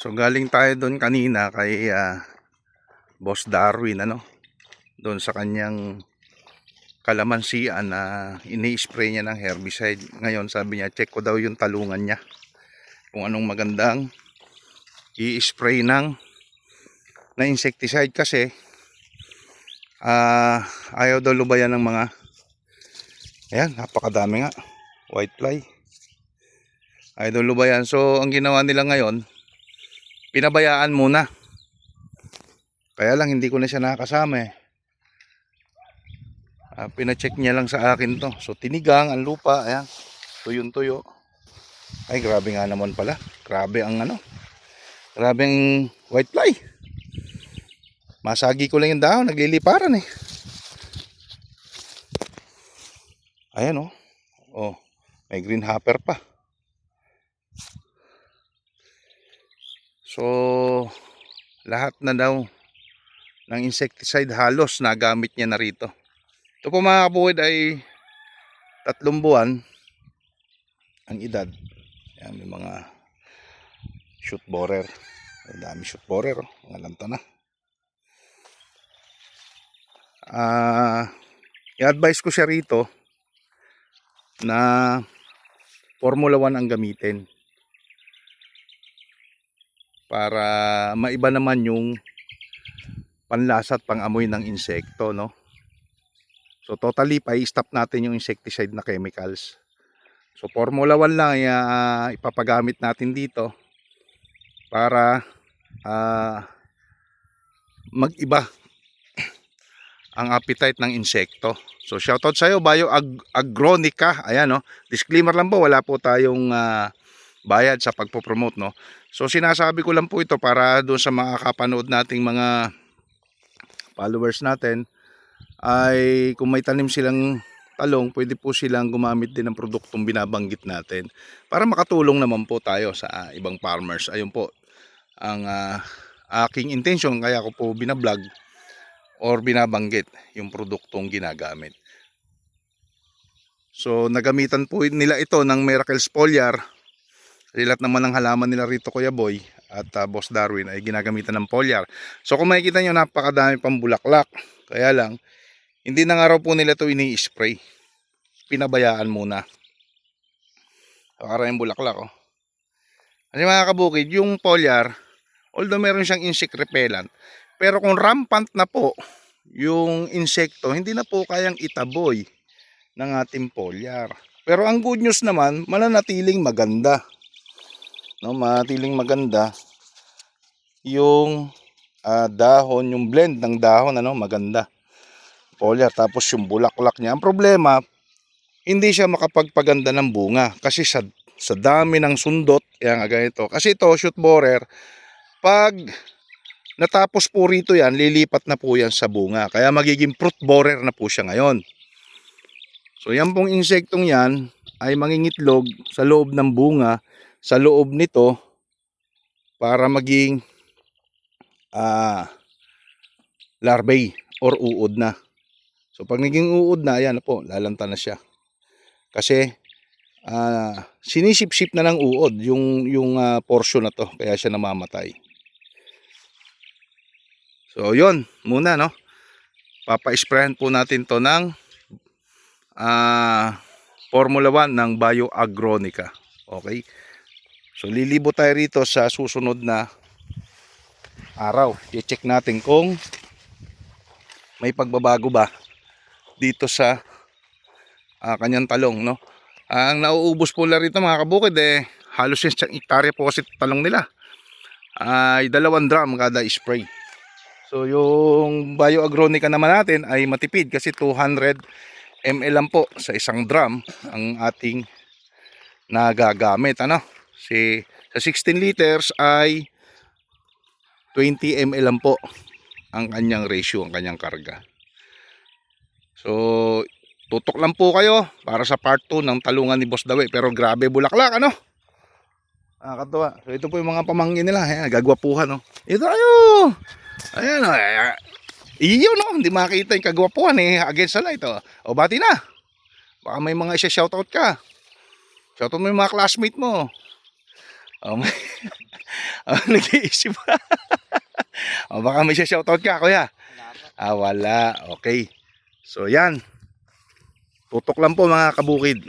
So galing tayo doon kanina kay ah, Boss Darwin ano. Doon sa kanyang kalamansian na ini-spray niya ng herbicide. Ngayon sabi niya check ko daw yung talungan niya. Kung anong magandang i-spray ng na insecticide kasi ah ayaw daw lubayan ng mga ayan napakadami nga white fly ayaw daw lubayan so ang ginawa nila ngayon pinabayaan muna. Kaya lang hindi ko na siya nakasama eh. Ah, pinacheck niya lang sa akin to. So tinigang ang lupa ayan. Tuyong tuyo ay grabe nga naman pala. Grabe ang ano. Grabe ang white fly. Masagi ko lang yung dahon, nagliliparan eh. Ayan oh. Oh, may green hopper pa. So, lahat na daw ng insecticide halos nagamit niya na rito. Ito po mga kabuhid ay tatlong buwan ang edad. Ayan, may mga shoot borer. May dami shoot borer. Oh. Mga lanta na. ah i-advise ko siya rito na Formula 1 ang gamitin para maiba naman yung panlasa at pangamoy ng insekto no so totally pa stop natin yung insecticide na chemicals so Formula 1 lang uh, ipapagamit natin dito para ah, mag-iba ang appetite ng insekto. So shoutout sa iyo Ag- Agronica. Ayan no. Disclaimer lang po, wala po tayong ah, bayad sa pagpo-promote no. So sinasabi ko lang po ito para doon sa mga kapanood nating mga followers natin ay kung may tanim silang talong, pwede po silang gumamit din ng produktong binabanggit natin para makatulong naman po tayo sa ah, ibang farmers. Ayun po ang ah, aking intention kaya ko po binablog or binabanggit yung produktong ginagamit. So nagamitan po nila ito ng Miracle Foliar. Rilat naman ng halaman nila rito Kuya Boy at ah, Boss Darwin ay ginagamitan ng foliar. So kung makikita nyo napakadami pang bulaklak. Kaya lang hindi na nga raw po nila ito ini-spray. Pinabayaan muna. Para yung bulaklak oh. Kasi mga kabukid, yung foliar, although meron siyang insect repellent, pero kung rampant na po yung insekto, hindi na po kayang itaboy ng ating foliar. Pero ang good news naman, mananatiling maganda. No, mananatiling maganda yung ah, dahon, yung blend ng dahon, ano, maganda. Foliar, tapos yung bulaklak niya. Ang problema, hindi siya makapagpaganda ng bunga kasi sa sa dami ng sundot, yan ganito. Kasi ito, shoot borer, pag Natapos po rito yan, lilipat na po yan sa bunga. Kaya magiging fruit borer na po siya ngayon. So yan pong insektong yan ay mangingitlog sa loob ng bunga, sa loob nito para maging ah larvae or uod na. So pag naging uod na, yan po, lalanta na siya. Kasi ah sinisip-sip na ng uod yung, yung ah, portion na to, kaya siya namamatay. So, yun, muna, no? Papa-sprayan po natin to ng ah Formula 1 ng Bioagronica. Okay? So, lilibo tayo rito sa susunod na araw. I-check natin kung may pagbabago ba dito sa ah, kanyang talong, no? Ang nauubos po lang rito mga kabukid eh, halos yung hektarya po kasi talong nila. Ay dalawang drum kada spray. So yung bioagronica naman natin ay matipid kasi 200 ml lang po sa isang drum ang ating nagagamit ano. Si sa 16 liters ay 20 ml lang po ang kanyang ratio, ang kanyang karga. So tutok lang po kayo para sa part 2 ng talungan ni Boss Dawe pero grabe bulaklak ano. Nakakatuwa. So ito po yung mga pamangkin nila, ayan, gagwapuhan no. Ito ayo. Ayan, o. eh, Iyo, no? Hindi makita yung kagwapuhan eh. Against the light, o. O, bati na. Baka may mga isa shoutout ka. Shoutout mo yung mga classmate mo. May... Ah, nag-iisip. o baka may shoutout ka, kuya. Ah, wala. Okay. So, yan. Tutok lang po mga kabukid.